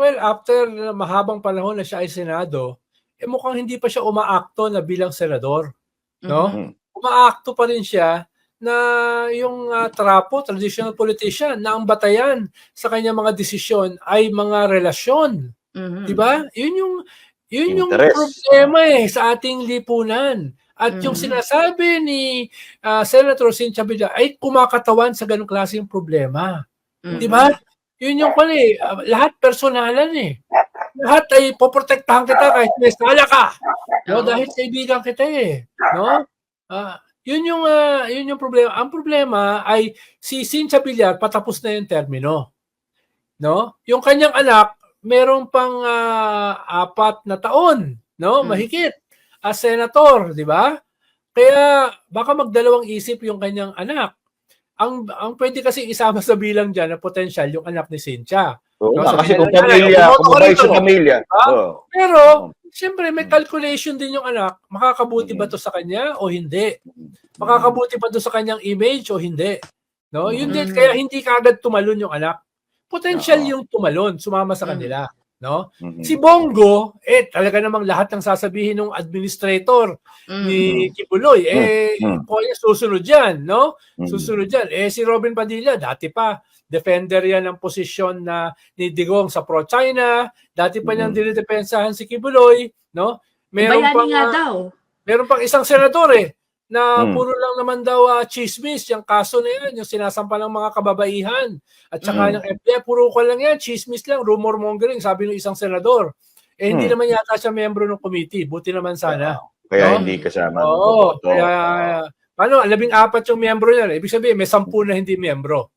Well, after mahabang panahon na siya ay senado, eh mukhang hindi pa siya umaakto na bilang senador, no? Mhm. Umaakto pa rin siya na yung ah, trapo, traditional politician, na ang batayan sa kanyang mga desisyon ay mga relasyon. Mhm. Di ba? Yun yung yun yung Interes. problema eh sa ating lipunan. At yung Mhm. sinasabi ni ah, Senator Cynthia Villar ay kumakatawan sa ganong klaseng problema. Mhm. Di ba? Yun yung pala eh. ah, Lahat personalan eh. Lahat ay poprotektahan kita kahit may sala ka. No? Dahil kaibigan kita eh. No? Ah, yun yung ah, yun yung problema. Ang problema ay si Cynthia Villar patapos na yung termino. No? Yung kanyang anak meron pang ah, apat na taon, no? Mm. Mahigit as senator, di ba? Kaya baka magdalawang isip yung kanyang anak. Ang ang pwede kasi isama sa bilang diyan na potential yung anak ni Cynthia. Oo No, kasi kung "Nanay, pamilya, kung rito." sa pamilya. Pero siyempre may calculation din yung anak, makakabuti ba to sa kanya o hindi? Makakabuti ba to sa kanyang image o hindi? No, yun din Mhm. kaya hindi kaagad tumalon yung anak. Potential yung tumalon, sumama sa kanila, no? Mhm. Si Bongo, eh talaga namang lahat ng sasabihin ng administrator Mhm. ni Kibuloy, eh Mm. ko susunod yan, no? Mhm. Susunod yan. Eh si Robin Padilla, dati pa, defender yan ng posisyon na ni Digong sa pro-China. Dati pa niyang Mhm. dinidepensahan si Kibuloy, no? Meron Bayani pang, nga ah, daw. meron pang isang senador eh, na Mm. puro lang naman daw ah, chismis, yung kaso na yan, yung sinasampa ng mga kababaihan. At saka Mm. ng FBI, puro ko lang yan, chismis lang, rumor mongering, sabi ng isang senador. Eh hindi Mm. naman yata siya membro ng committee, buti naman sana. Kaya No? hindi kasama. Oo, kaya, ano, labing apat yung miyembro niya. Ibig sabihin, may sampu na hindi miyembro.